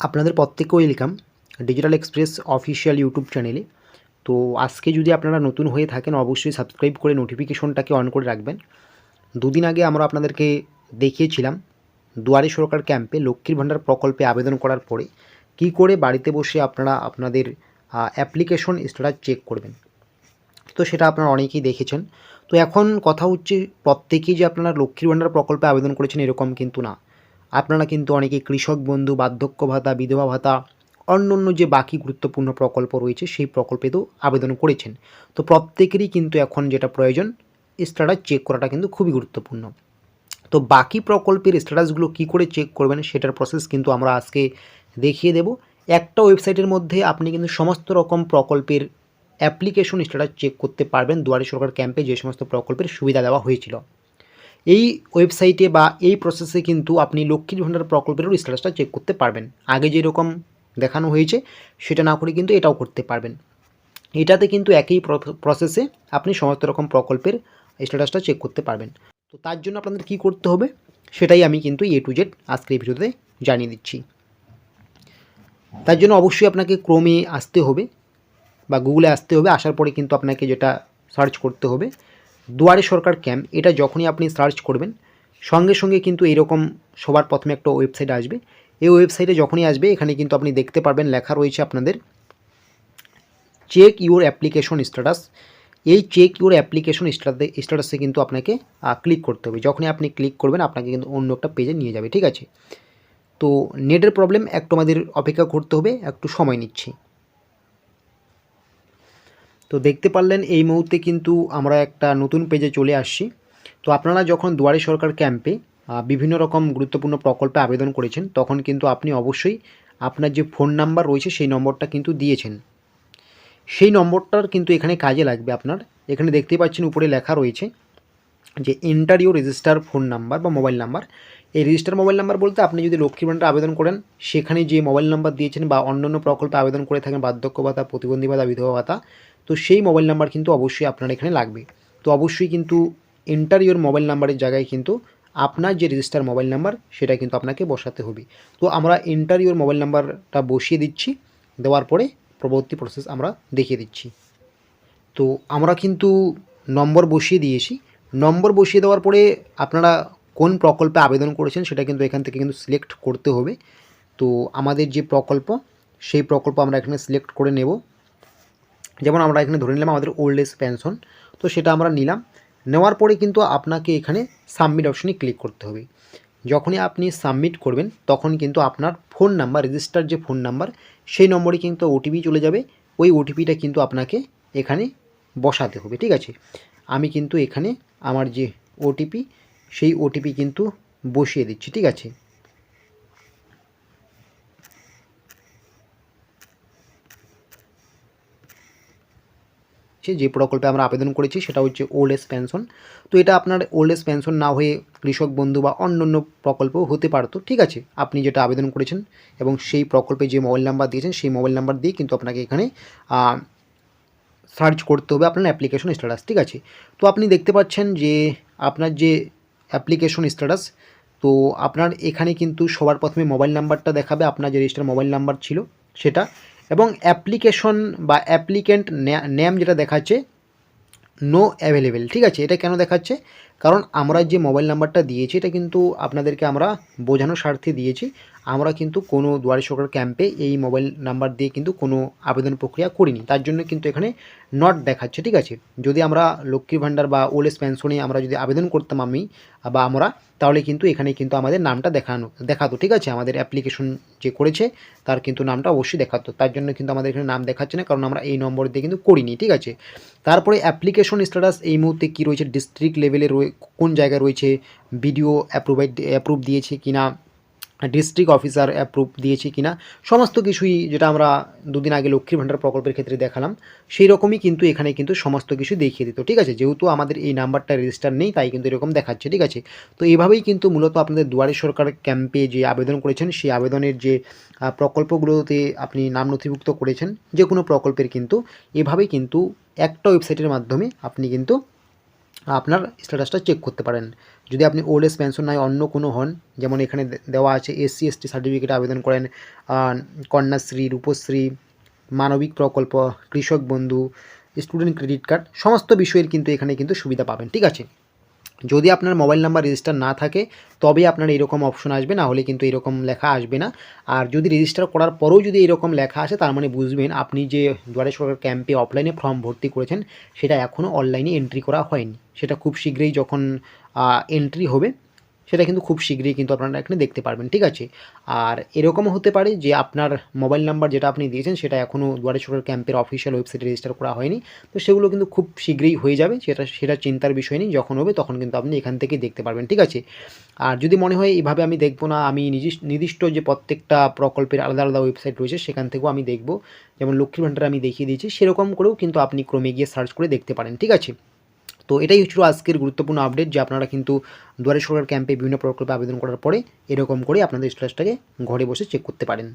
আপনাদের প্রত্যেককে welcome digital express official YouTube চ্যানেলে তো আজকে যদি আপনারা নতুন হয়ে থাকেন, অবশ্যই সাবস্ক্রাইব করে নোটিফিকেশনটাকে অন করে রাখবেন। দুদিন আগে আমরা আপনাদেরকে দেখিয়েছিলাম দুয়ারে সরকার ক্যাম্পে লক্ষ্মীর ভাণ্ডার প্রকল্পে আবেদন করার পরে কি করে বাড়িতে বসে আপনারা আপনাদের অ্যাপ্লিকেশন স্ট্যাটাস চেক করবেন। তো সেটা আপনারা অনেকেই দেখেছেন। তো এখন কথা হচ্ছে, প্রত্যেকেই যে আপনারা লক্ষ্মীর ভাণ্ডার প্রকল্পে আবেদন করেছেন এরকম কিন্তু না। আপনারা কিন্তু অনেকে কৃষক বন্ধু, বার্ধক্য ভাতা, বিধবা ভাতা, অন্য অন্য যে বাকি গুরুত্বপূর্ণ প্রকল্প রয়েছে, সেই প্রকল্পেতেও আবেদন করেছেন। তো প্রত্যেকেরই কিন্তু এখন যেটা প্রয়োজন স্ট্যাটাস চেক করাটা কিন্তু খুবই গুরুত্বপূর্ণ। তো বাকি প্রকল্পের স্ট্যাটাসগুলো কী করে চেক করবেন, সেটার প্রসেস কিন্তু আমরা আজকে দেখিয়ে দেব। একটা ওয়েবসাইটের মধ্যে আপনি কিন্তু সমস্ত রকম প্রকল্পের অ্যাপ্লিকেশন স্ট্যাটাস চেক করতে পারবেন। দুয়ারে সরকার ক্যাম্পে যে সমস্ত প্রকল্পের সুবিধা দেওয়া হয়েছিল। এই ওয়েবসাইটে বা এই প্রসেসে কিন্তু আপনি লক্ষ্মীর ভাণ্ডার প্রকল্পেরও স্ট্যাটাসটা চেক করতে পারবেন। আগে যেরকম দেখানো হয়েছে, সেটা না করে কিন্তু এটাও করতে পারবেন। এটাতে কিন্তু একই প্রসেসে আপনি সমস্ত রকম প্রকল্পের স্ট্যাটাসটা চেক করতে পারবেন। তো তার জন্য আপনাদের কী করতে হবে, সেটাই আমি কিন্তু এ টু জেড আজকের এই ভিডিওতে জানিয়ে দিচ্ছি। তার জন্য অবশ্যই আপনাকে ক্রমে আসতে হবে বা গুগলে আসতে হবে। আসার পরে কিন্তু আপনাকে যেটা সার্চ করতে হবে দুয়ারে সরকার ক্যাম্প, এটা যখনই আপনি সার্চ করবেন, সঙ্গে সঙ্গে কিন্তু এরকম সবার প্রথমে একটা ওয়েবসাইট আসবে। এই ওয়েবসাইটে যখনই আসবে, এখানে কিন্তু আপনি দেখতে পারবেন লেখা রয়েছে আপনাদের চেক ইউর অ্যাপ্লিকেশন স্ট্যাটাস এই চেক ইউর অ্যাপ্লিকেশন স্ট্যাটাসে কিন্তু আপনাকে ক্লিক করতে হবে। যখনই আপনি ক্লিক করবেন, আপনাকে কিন্তু অন্য একটা পেজে নিয়ে যাবে, ঠিক আছে? তো নেটের প্রবলেম একটু আমাদের অপেক্ষা করতে হবে, একটু সময় নিচ্ছি। তো দেখতে পারলেন এই মুহূর্তে কিন্তু আমরা একটা নতুন পেজে চলে আসছি। তো আপনারা যখন দুয়ারে সরকার ক্যাম্পে বিভিন্ন রকম গুরুত্বপূর্ণ প্রকল্পে আবেদন করেছেন, তখন কিন্তু আপনি অবশ্যই আপনার যে ফোন নাম্বার রয়েছে সেই নম্বরটা কিন্তু দিয়েছেন। সেই নম্বরটার কিন্তু এখানে কাজে লাগবে আপনার। এখানে দেখতেই পাচ্ছেন উপরে লেখা রয়েছে যে এন্টার রেজিস্টার ফোন নাম্বার বা মোবাইল নাম্বার এই রেজিস্টার মোবাইল নাম্বার বলতে আপনি যদি লক্ষ্মীর ভাণ্ডার আবেদন করেন, সেখানে যে মোবাইল নাম্বার দিয়েছেন বা অন্যান্য প্রকল্পে আবেদন করে থাকেন বার্ধক্য ভাতা প্রতিবন্ধী ভাতা বিধবা ভাতা তো সেই মোবাইল নাম্বার কিন্তু অবশ্যই আপনার এখানে লাগবে। তো অবশ্যই কিন্তু এন্টার ইউর মোবাইল নাম্বারের জায়গায় কিন্তু আপনার যে রেজিস্টার মোবাইল নাম্বার সেটা কিন্তু আপনাকে বসাতে হবে। তো আমরা এন্টার ইউর মোবাইল নাম্বারটা বসিয়ে দিচ্ছি, দেওয়ার পরে পরবর্তী প্রসেস আমরা দেখিয়ে দিচ্ছি। তো আমরা কিন্তু নম্বর বসিয়ে দিয়েছি নম্বর বসিয়ে দেওয়ার পরে আপনারা কোন প্রকল্পে আবেদন করেছেন সেটা কিন্তু এখান থেকে কিন্তু সিলেক্ট করতে হবে। তো আমাদের যে প্রকল্প, সেই প্রকল্প আমরা এখানে সিলেক্ট করে নেব। যেমন আমরা এখানে ধরে নিলাম আমাদের ওল্ড এজ পেনশন তো সেটা আমরা নিলাম। নেওয়ার পরে কিন্তু আপনাকে এখানে সাবমিট অপশনে ক্লিক করতে হবে। যখনই আপনি সাবমিট করবেন, তখন কিন্তু আপনার ফোন নাম্বার রেজিস্টার যে ফোন নাম্বার সেই নম্বরে কিন্তু ওটিপি চলে যাবে। ওই ওটিপিটা কিন্তু আপনাকে এখানে বসাতে হবে, ঠিক আছে? আমি কিন্তু এখানে আমার যে ওটিপি সেই ওটিপি কিন্তু বসিয়ে দিচ্ছি, ঠিক আছে? যে প্রকল্পে আমরা আবেদন করেছি, সেটা হচ্ছে ওল্ড এজ পেনশন তো এটা আপনার ওল্ড এজ পেনশন না হয়ে কৃষক বন্ধু বা অন্য অন্য প্রকল্পও হতে পারতো, ঠিক আছে? আপনি যেটা আবেদন করেছেন এবং সেই প্রকল্পে যে মোবাইল নাম্বার দিয়েছেন, সেই মোবাইল নাম্বার দিয়ে কিন্তু আপনাকে এখানে সার্চ করতে হবে আপনার অ্যাপ্লিকেশন স্ট্যাটাস ঠিক আছে? তো আপনি দেখতে পাচ্ছেন যে আপনার যে অ্যাপ্লিকেশন স্ট্যাটাস তো আপনার এখানে কিন্তু সবার প্রথমে মোবাইল নাম্বারটা দেখাবে, আপনার যে রেজিস্টার মোবাইল নাম্বার ছিল সেটা, এবং অ্যাপ্লিকেশন বা অ্যাপ্লিকেন্ট নেম যেটা দেখাচ্ছে নো অ্যাভেলেবেল ঠিক আছে? এটা কেন দেখাচ্ছে? কারণ আমরা যে মোবাইল নাম্বারটা দিয়েছি, এটা কিন্তু আপনাদেরকে আমরা বোঝানোর স্বার্থে দিয়েছি। আমরা কিন্তু কোনো দুয়ারে সরকার ক্যাম্পে এই মোবাইল নাম্বার দিয়ে কিন্তু কোনো আবেদন প্রক্রিয়া করিনি। তার জন্য কিন্তু এখানে নট দেখাচ্ছে, ঠিক আছে? যদি আমরা লক্ষ্মীর ভাণ্ডার বা ওল্ড এজ পেনশনে আমরা যদি আবেদন করতাম আমি বা আমরা, তাহলে কিন্তু এখানে কিন্তু আমাদের নামটা দেখানো, দেখাতো, ঠিক আছে? আমাদের অ্যাপ্লিকেশন যে করেছে, তার কিন্তু নামটা অবশ্যই দেখাতো। তার জন্য কিন্তু আমাদের এখানে নাম দেখাচ্ছে না, কারণ আমরা এই নম্বর দিয়ে কিন্তু করিনি, ঠিক আছে? তারপরে অ্যাপ্লিকেশন স্ট্যাটাস এই মুহূর্তে কী রয়েছে ডিস্ট্রিক্ট লেভেলে রয়ে কোন জায়গায় রয়েছে ভিডিও অ্যাপ্রুভাইড অ্যাপ্রুভ দিয়েছে কিনা ডিস্ট্রিক্ট অফিসার অ্যাপ্রুভ দিয়েছে কিনা, সমস্ত কিছুই যেটা আমরা দুদিন আগে লক্ষ্মীর ভাণ্ডার প্রকল্পের ক্ষেত্রে দেখালাম, সেই রকমই কিন্তু এখানে কিন্তু সমস্ত কিছু দেখিয়ে দিত, ঠিক আছে? যেহেতু আমাদের এই নাম্বারটা রেজিস্টার নেই, তাই কিন্তু এরকম দেখাচ্ছে, ঠিক আছে? তো এইভাবেই কিন্তু মূলত আপনাদের দুয়ারে সরকার ক্যাম্পে যে আবেদন করেছেন, সেই আবেদনের যে প্রকল্পগুলোতে আপনি নাম নথিভুক্ত করেছেন যে কোনো প্রকল্পের কিন্তু, এভাবেই কিন্তু একটা ওয়েবসাইটের মাধ্যমে আপনি কিন্তু আপনার স্ট্যাটাসটা চেক করতে পারেন। যদি আপনি ওল্ড এজ পেনশন নয় অন্য কোনো হন, যেমন এখানে দেওয়া আছে এসসি এসটি সার্টিফিকেটে আবেদন করেন কন্যাশ্রী, রূপশ্রী, মানবিক প্রকল্প, কৃষক বন্ধু স্টুডেন্ট ক্রেডিট কার্ড সমস্ত বিষয়ের কিন্তু এখানে কিন্তু সুবিধা পাবেন, ঠিক আছে? যদি আপনার মোবাইল নাম্বার রেজিস্টার না থাকে তবে আপনার এরকম অপশন আসবে, না হলে কিন্তু এরকম লেখা আসবে না। আর যদি রেজিস্টার করার পরেও যদি এরকম লেখা আসে, তার মানে বুঝবেন আপনি যে দুয়ারে সরকার ক্যাম্পে অফলাইনে ফর্ম ভর্তি করেছেন, সেটা এখনও অনলাইনে এন্ট্রি করা হয়নি। সেটা খুব শীঘ্রই যখন এন্ট্রি হবে সেটা কিন্তু খুব শীঘ্রই কিন্তু আপনারা এখানে দেখতে পারবেন, ঠিক আছে? আর এরকমও হতে পারে যে আপনার মোবাইল নাম্বার যেটা আপনি দিয়েছেন, সেটা এখনও দুয়ারে সরকার ক্যাম্পের অফিসিয়াল ওয়েবসাইটে রেজিস্টার করা হয়নি। তো সেগুলো কিন্তু খুব শীঘ্রই হয়ে যাবে, সেটা সেটা চিন্তার বিষয় নেই, যখন হবে তখন কিন্তু আপনি এখান থেকেই দেখতে পারবেন, ঠিক আছে? আর যদি মনে হয় এইভাবে আমি দেখব না, আমি নির্দিষ্ট যে প্রত্যেকটা প্রকল্পের আলাদা আলাদা ওয়েবসাইট রয়েছে, সেখান থেকেও আমি দেখব। যেমন লক্ষ্মীর ভাণ্ডার আমি দেখিয়ে দিয়েছি, সেরকম করেও কিন্তু আপনি ক্রমে গিয়ে সার্চ করে দেখতে পারেন, ঠিক আছে? তো এটাই হচ্ছিল আজকের গুরুত্বপূর্ণ আপডেট যে আপনারা কিন্তু দুয়ারে সরকার ক্যাম্পে বিভিন্ন প্রকল্পে আবেদন করার পরে এরকম করে আপনাদের স্ট্যাটাসটাকে ঘরে বসে চেক করতে পারেন।